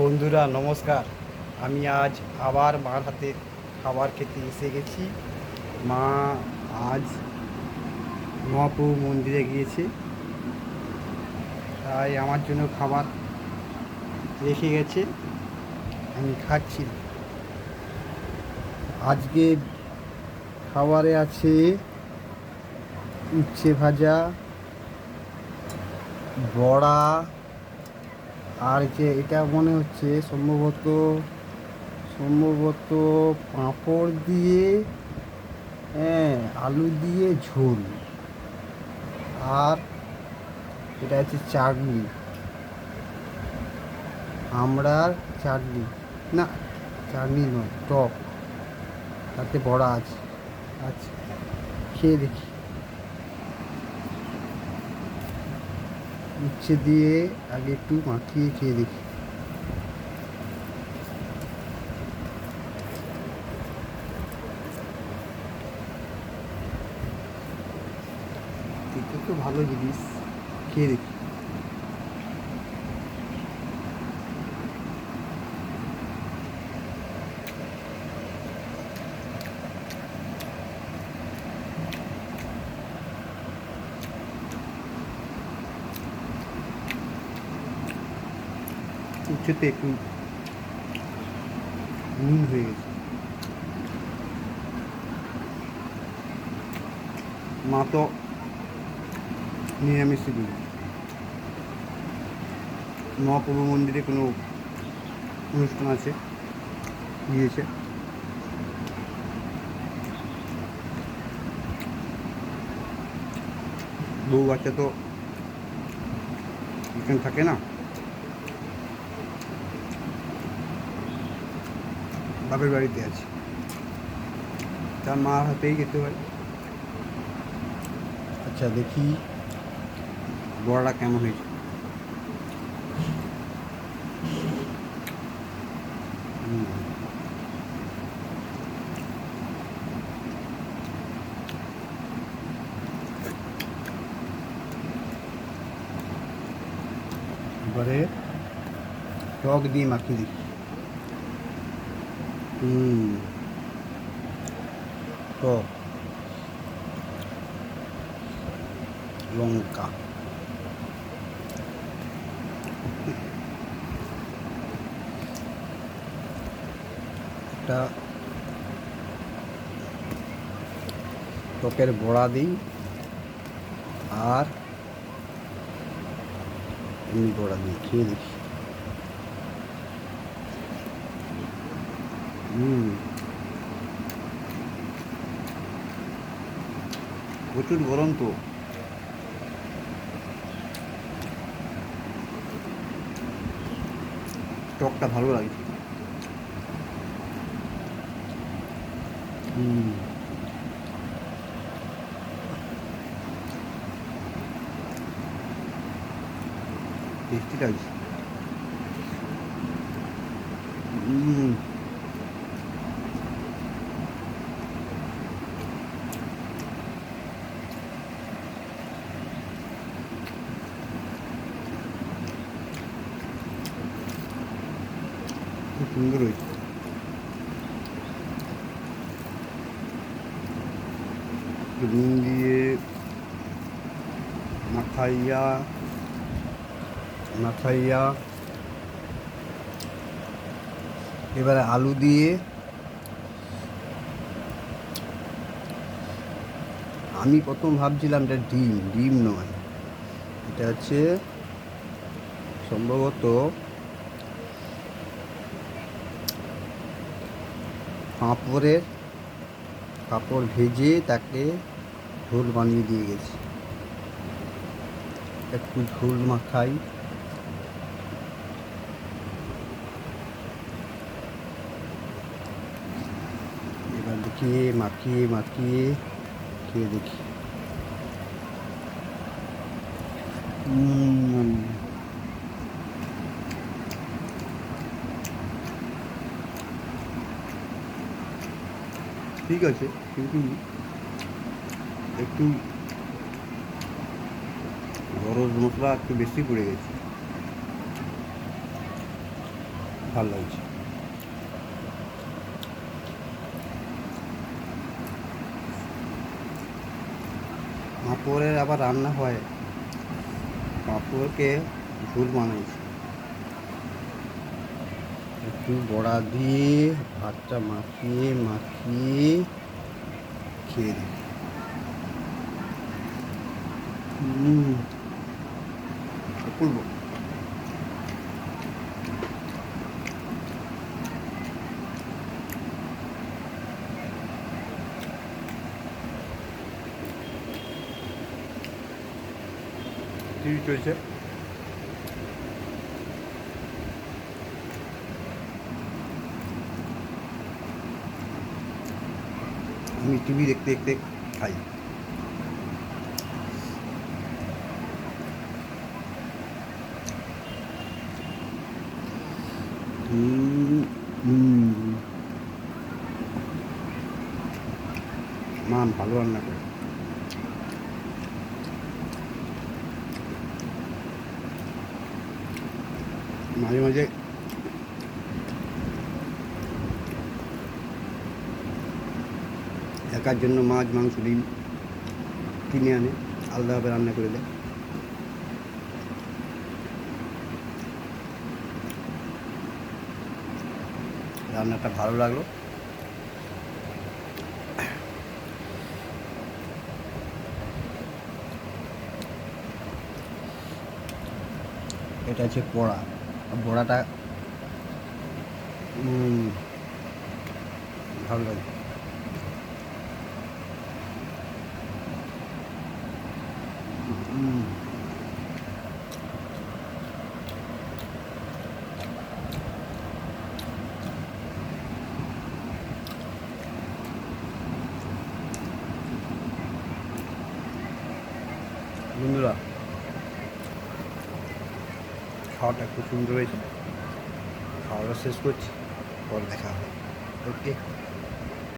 বন্ধুরা, নমস্কার। আমি আজ আবার মার হাতে খাবার খেতে এসে গেছি। মা আজ মহাপ্রভু মন্দিরে গিয়েছে। তাই আমার জন্য খাবার রেখে গেছে। আমি খাচ্ছি। আজকে খাবারে আছে উচ্ছে ভাজা, বড়া আর যে এটা মনে হচ্ছে সম্ভবত সম্ভবত পাঁপড় দিয়ে হ্যাঁ আলু দিয়ে ঝোল। আর এটা হচ্ছে চাটনি। আমড়ার চাটনি, না, চাটনি নয়, টক। তাতে বড়া আছে। আচ্ছা খেয়ে দেখি। উচ্ছে দিয়ে আগে একটু মাখিয়ে খেয়ে দেখি। তো ভালো জিনিস খেয়ে দেখি। উচ্চতে একটু নুন হয়ে গেছে। মা তো নিরামিষ দিল মহাপ্রভু মন্দিরে কোনো অনুষ্ঠান আছে? গিয়েছে বউ বাচ্চা তো এখানে থাকে না? বাপের বাড়িতে আছে। তার মার হাতেই যেতে হয়। আচ্ছা দেখি বড়াটা কেমন হয়েছে? হুম। এবারে টক দিয়ে মাখিয়ে দেখি। হুম টক লঙ্কা একটা টকের বড়া দিই আর এমনি বড়া দিই খেয়ে দেখি হুম প্রচুর গরম তো টকটা ভালো লাগে হুম টেস্টি লাগছে হুম সুন্দর হয়েছে নুন দিয়ে মাখাইয়া মাখাইয়া এবারে আলু দিয়ে আমি প্রথম ভাবছিলাম এটা ডিম ডিম নয়। এটা হচ্ছে সম্ভবত পাঁপড়ের পাঁপড় ভেজে তাকে ঝোল বানিয়ে দিয়ে গেছি। একটু ঝোল মাখাই। এবার দেখি মাখিয়ে মাখিয়ে খেয়ে দেখি। উম, ঠিক আছে, কিন্তু একটু গরম মশলা একটু বেশি পড়ে গেছে। ভালো লাগছে। পাঁপড়ের আবার রান্না হয়। পাঁপড়কে ঝোল বানাইছে। একটু বড়া দিয়ে ভাতটা মাখিয়ে মাখিয়ে খেয়ে দিই হুম অপূর্ব টিভি চলছে আমি টিভি দেখতে দেখতে খাই। মা ভালো রান্না করে মাঝে মাঝে একার জন্য মাছ, মাংস, ডিম কিনে আনে, আলাদাভাবে রান্না করে দেয়। রান্নাটা ভালো লাগল। এটা হচ্ছে পোড়া বড়াটা ভালো লাগে। বন্ধুরা খাওয়াটা খুব সুন্দর হয়েছে। খাওয়াটা শেষ করছি পরে দেখা হবে। ওকে।